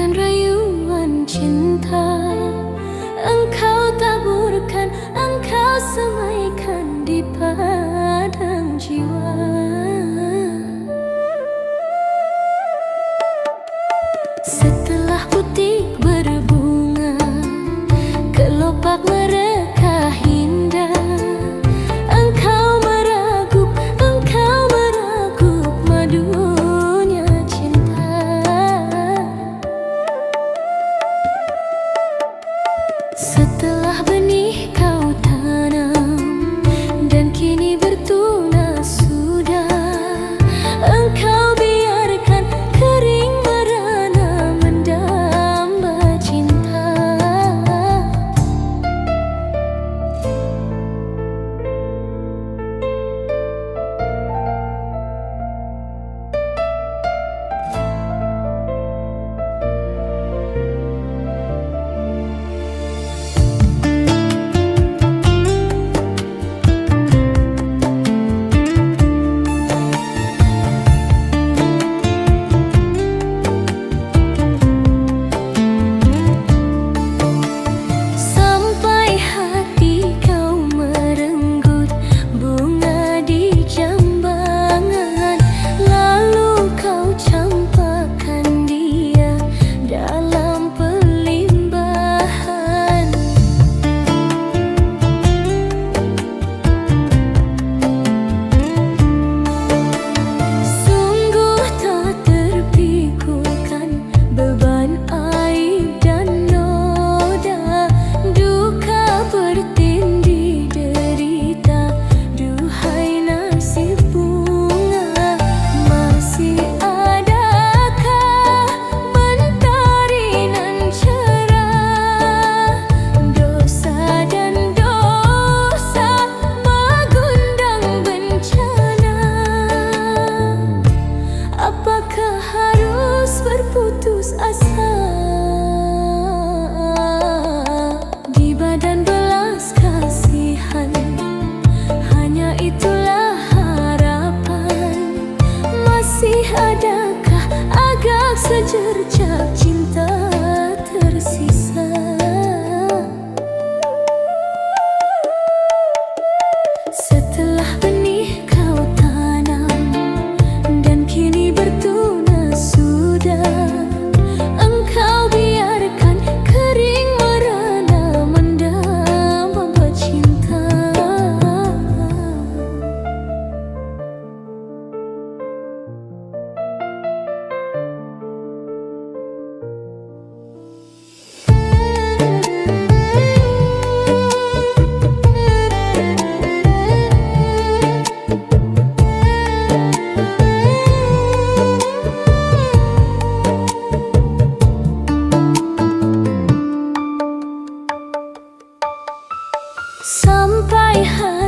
d e a n r y u u n g k a u semaikan di padang jiwa us Sampai hati